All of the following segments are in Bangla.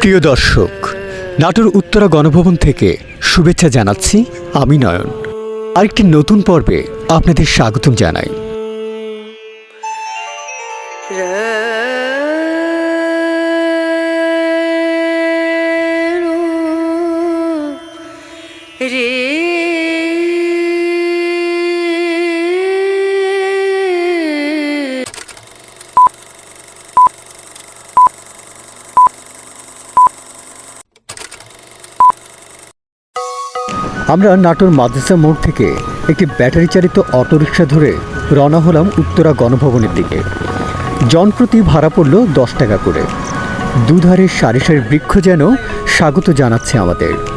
প্রিয় দর্শক, নাটোর উত্তরা গণভবন থেকে শুভেচ্ছা জানাচ্ছি আমি নয়ন। আরেকটি নতুন পর্বে আপনাদের স্বাগতম জানাই। আমরা নাটোর মাদ্রাসা মোড় থেকে একটি ব্যাটারি চালিত অটোরিকশা ধরে রওনা হলাম উত্তরা গণভবনের দিকে। জনপ্রতি ভাড়া পড়ল দশ টাকা করে। দুধারে সারি সারি বৃক্ষ যেন স্বাগত জানাচ্ছে আমাদের।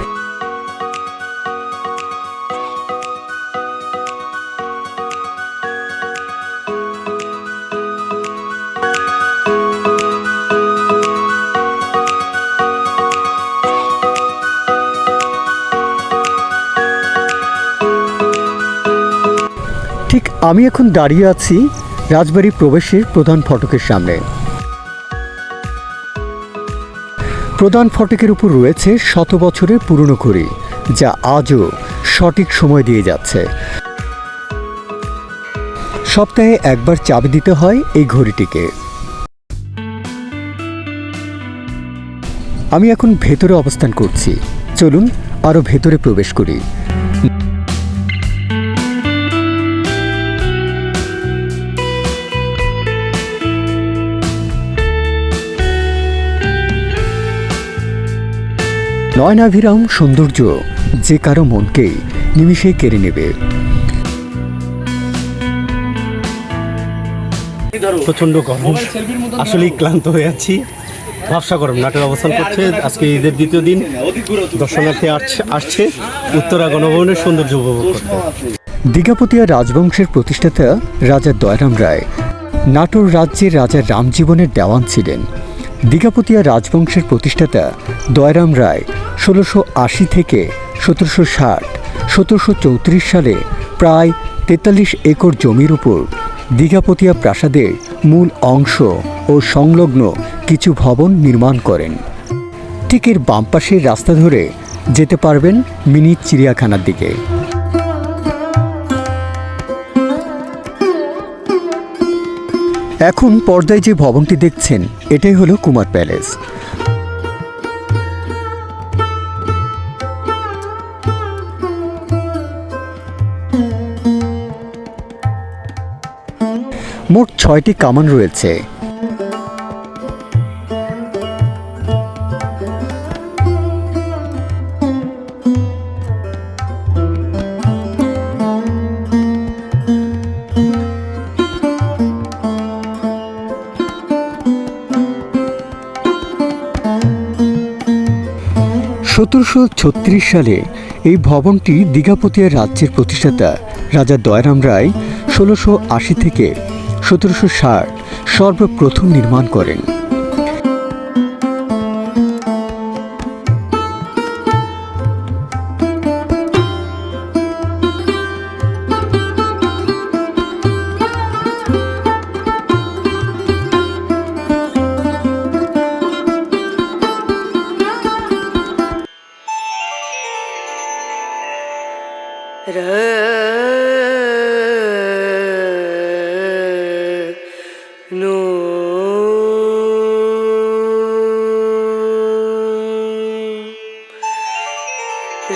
ঠিক আমি এখন দাঁড়িয়ে আছি রাজবাড়ি প্রবেশের প্রধান ফটকের সামনে। প্রধান ফটকের উপর রয়েছে শত বছরের পুরনো ঘড়ি যা আজও সঠিক সময় দিয়ে যাচ্ছে। সপ্তাহে একবার চাবি দিতে হয় এই ঘড়িটিকে। আমি এখন ভেতরে অবস্থান করছি। চলুন আরও ভেতরে প্রবেশ করি। নয়নাভিরাম সৌন্দর্য যে কারও মনকেই নিমিষেই কেড়ে নেবে। প্রচণ্ড গরম। আসলেই ক্লান্ত হয়ে আছি। ব্যবসা গরম নাটের অবস্থান করছে। আজকে ঈদের দ্বিতীয় দিন। দর্শনার্থী আসছে আসছে। উত্তরা গণভবনের সৌন্দর্য উপভোগ করতে। দীঘাপতিয়া রাজবংশের প্রতিষ্ঠাতা রাজা দয়রাম রায় নাটোর রাজ্যের রাজা রামজীবনের দেওয়ান ছিলেন। দীঘাপতিয়া রাজবংশের প্রতিষ্ঠাতা দয়রাম রায় ষোলোশো আশি থেকে সতেরোশো ষাট, সতেরোশো চৌত্রিশ সালে প্রায় তেতাল্লিশ একর জমির উপর দীঘাপতিয়া প্রাসাদের মূল অংশ ও সংলগ্ন কিছু ভবন নির্মাণ করেন। ঠিক এর রাস্তা ধরে যেতে পারবেন মিনি চিড়িয়াখানার দিকে। এখন পর্দায় যে ভবনটি দেখছেন, এটাই হলো কুমার প্যালেস। মোট ছয়টি কামান রয়েছে। সতেরোশো ছত্রিশ সালে এই ভবনটি দীঘাপতিয়া রাজ্যের প্রতিষ্ঠাতা রাজা দয়রাম রায় ষোলোশো আশি থেকে সতেরোশো ষাট সর্বপ্রথম নির্মাণ করেন No. Re